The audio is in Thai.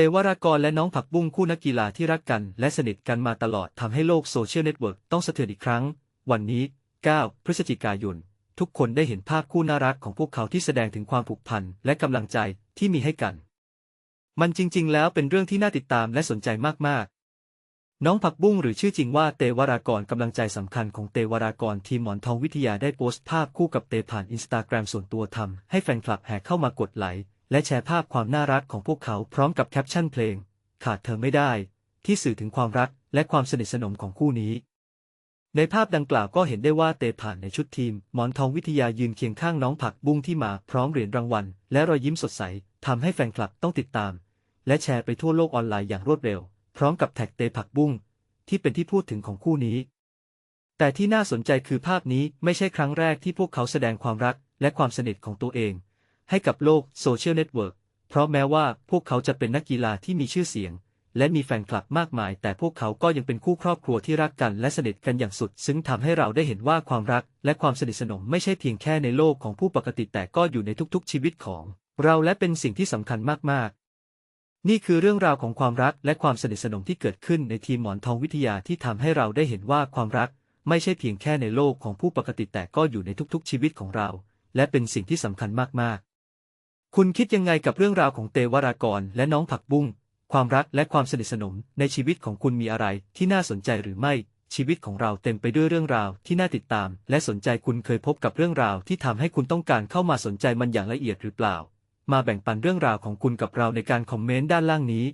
ตวรากรและน้องผักบุ้งคู่นักกีฬาที่รักกันและสนิทกันมาตลอดทำให้โลกโซเชียลเน็ตเวิร์กต้องสะเทือนอีกครั้ง วันนี้ 9 พฤศจิกายน ทุกคนได้เห็นภาพคู่น่ารักของพวกเขาที่แสดงถึงความผูกพันและกำลังใจที่มีให้กัน มันจริง ๆ แล้วเป็นเรื่องที่น่าติดตามและสนใจมาก ๆ น้องผักบุ้งหรือชื่อจริงว่าเตวรากรกำลังใจสำคัญของเตวรากรทีมหมอนทองวิทยาได้โพสต์ภาพคู่กับเตผ่านอินสตาแกรมส่วนตัวทำให้แฟนคลับแห่เข้ามากดไลค์ และแชร์ภาพความน่ารักของพวกเขาพร้อมกับแคปชั่นเพลง ขาดเธอไม่ได้ ที่สื่อถึงความรักและความสนิทสนมของคู่นี้ ในภาพดังกล่าวก็เห็นได้ว่าเตผ่านในชุดทีม หมอนทองวิทยายืนเคียงข้างน้องผักบุ้งที่มาพร้อมเหรียญรางวัล และรอยยิ้มสดใสทำให้แฟนคลับต้องติดตาม และแชร์ไปทั่วโลกออนไลน์อย่างรวดเร็ว พร้อมกับแท็กเตผักบุ้งที่เป็นที่พูดถึงของคู่นี้ แต่ที่น่าสนใจคือภาพนี้ไม่ใช่ครั้งแรกที่พวกเขาแสดงความรักและความสนิทของตัวเอง ให้กับโลกโซเชียลเน็ตเวิร์กเพราะแม้ว่าพวกเขาจะเป็นนักกีฬาที่มีชื่อเสียง และมีแฟนคลับมากมาย แต่พวกเขาก็ยังเป็นคู่ครอบครัวที่รักกันและสนิทกันอย่างสุด ซึ่งทำให้เราได้เห็นว่าความรักและความสนิทสนมไม่ใช่เพียงแค่ในโลกของผู้ปกติแต่ก็อยู่ในทุกๆ ชีวิตของ เราและเป็นสิ่งที่สำคัญมากๆนี่คือเรื่องราวของความรักและความสนิทสนมที่เกิดขึ้นในทีมหมอนทองวิทยาที่ทำให้เราได้เห็นว่าความรัก ไม่ใช่เพียงแค่ในโลกของผู้ปกติแต่ก็อยู่ในทุกๆชีวิตของเรา และเป็นสิ่งที่สำคัญมากๆ คุณคิดยังไงกับเรื่องราวของเตวรากรและน้องผักบุ้ง ความรักและความสนิทสนมในชีวิตของคุณมีอะไรที่น่าสนใจหรือไม่ ชีวิตของเราเต็มไปด้วยเรื่องราวที่น่าติดตาม และสนใจคุณเคยพบกับเรื่องราวที่ทำให้คุณต้องการเข้ามาสนใจมันอย่างละเอียดหรือเปล่า มาแบ่งปันเรื่องราวของคุณกับเราในการคอมเมนต์ด้านล่างนี้